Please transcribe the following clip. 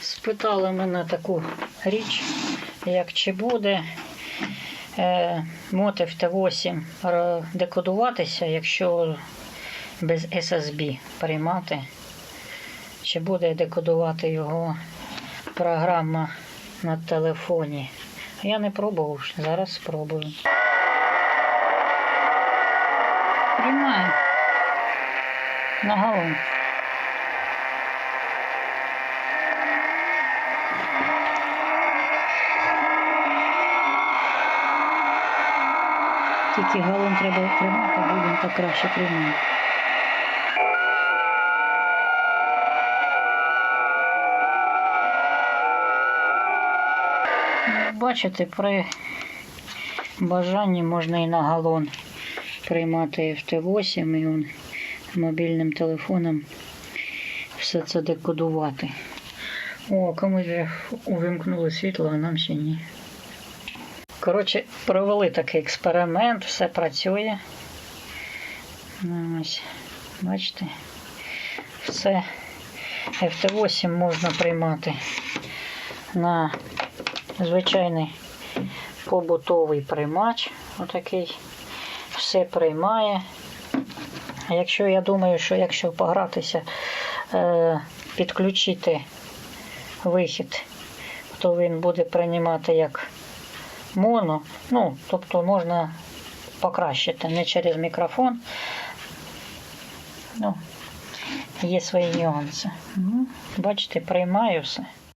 Спитали мене таку річ, як чи буде е, мотив Т8 декодуватися, якщо без SSB приймати, чи буде декодувати його програма на телефоні. Я не пробував, зараз спробую. Приймаю. На галон. Тільки галон треба тримати, він так краще приймає. Бачите, при бажанні можна і на галон приймати FT8 і он мобільним телефоном все це декодувати. О, комусь вже увімкнули світло, а нам ще ні. Коротше, провели такий експеримент, все працює. Ну, Ось, бачите, все FT8 можна приймати на звичайний побутовий приймач. Отакий. Все приймає. Якщо я думаю, що якщо погратися, е, підключити вихід, то він буде приймати як моно. Ну, тобто можна покращити не через мікрофон. Ну, є свої нюанси. Ну, бачите, приймаю все.